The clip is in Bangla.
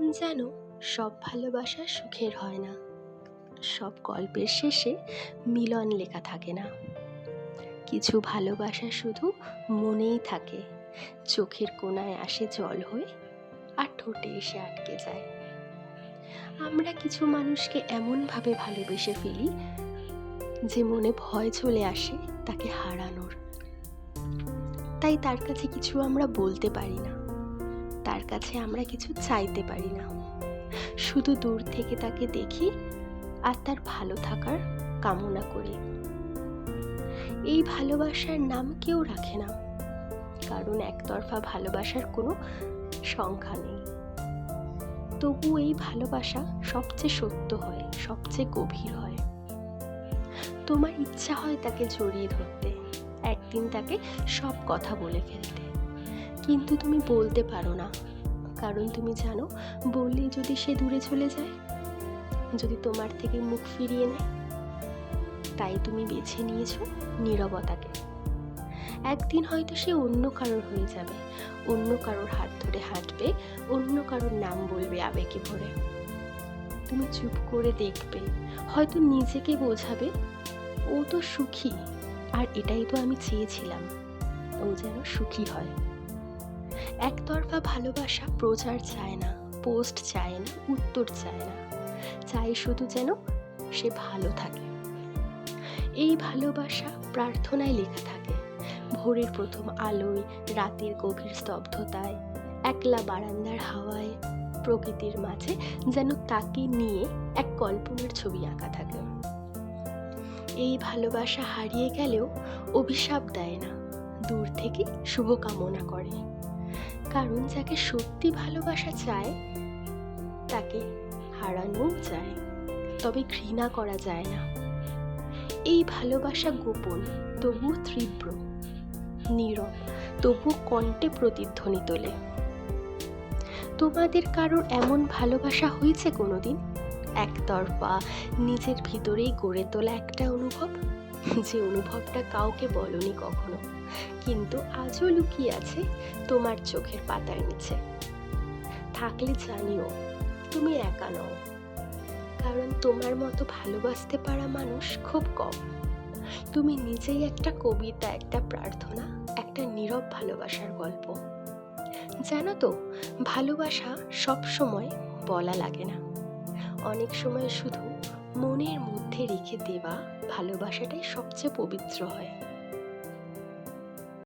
যেন সব ভালোবাসা সুখের হয় না। সব গল্পের শেষে মিলন লেখা থাকে না। কিছু ভালোবাসা শুধু মনেই থাকে। চোখের কোণায় আসে জল হয়ে আর ঠোঁটে এসে আটকে যায়। আমরা কিছু মানুষকে এমনভাবে ভালোবেসে ফেলি যে মনে ভয় চলে আসে তাকে হারানোর। তাই তার কাছে কিছু আমরা বলতে পারি না। কাছে আমরা কিছু চাইতে পারি না। শুধু দূর থেকে তাকে দেখি আর তার ভালো থাকার কামনা করি। এই ভালোবাসার নাম কেউ রাখে না। কারণ একতরফা ভালোবাসার কোনো সংখ্যা নেই। তবু এই ভালোবাসা সবচেয়ে সত্য হয়, সবচেয়ে গভীর হয়। তোমার ইচ্ছা হয় তাকে জড়িয়ে ধরতে, একদিন তাকে সব কথা বলে ফেলতে। কিন্তু তুমি বলতে পারো না কারণ তুমি জানো বললে যদি সে দূরে চলে যায়, যদি তোমার থেকে মুখ ফিরিয়ে নেয়, তাই তুমি বেছে নিয়েছো নীরবতাকে। একদিন হয়তো সে অন্য কারোর হয়ে যাবে, অন্য কারোর হাত ধরে হাঁটবে, অন্য কারোর নাম বলবে আবেগে ভরে। তুমি চুপ করে দেখবে, হয়তো নিজেকে বোঝাবে, ও তো সুখী, আর এটাই তো আমি চেয়েছিলাম, ও যেন সুখী হয়। একতরফা ভালোবাসা প্রচার চায় না, পোস্ট চায় না, উত্তর চায় না। চাই শুধু যেন সে ভালো থাকে। এই ভালোবাসা প্রার্থনায় লেখা থাকে। ভোরের প্রথম আলোয়, রাতের গভীর স্তব্ধতায়, একলা বারান্দার হাওয়ায়, প্রকৃতির মাঝে যেন তাকে নিয়ে এক কল্পনার ছবি আঁকা থাকে। এই ভালোবাসা হারিয়ে গেলেও অভিশাপ দেয় না, দূর থেকে শুভকামনা করে। কারণ যাকে সত্যি ভালোবাসা চায়, তাকে হারানো যায় তবে ঘৃণা করা যায় না। এই ভালোবাসা গোপন তবু তীব্র, নীরব তবু কণ্ঠে প্রতিধ্বনি তোলে। তোমাদের কারোর এমন ভালোবাসা হয়েছে কোনোদিন? একতরফা নিজের ভিতরেই গড়ে তোলা একটা অনুভব? যে অনুভবটা কাউকে বলনি কখনো, কিন্তু আজও লুকিয়ে আছে তোমার চোখের পাতার নিচে। থাকলে জানিও, তুমি একা নও। কারণ তোমার মতো ভালোবাসতে পারা মানুষ খুব কম। তুমি নিজেই একটা কবিতা, একটা প্রার্থনা, একটা নীরব ভালোবাসার গল্প। জানো তো, ভালোবাসা সব সময় বলা লাগে না। অনেক সময় শুধু মনের মধ্যে রেখে দেওয়া ভালোবাসাটাই সবচেয়ে পবিত্র হয়।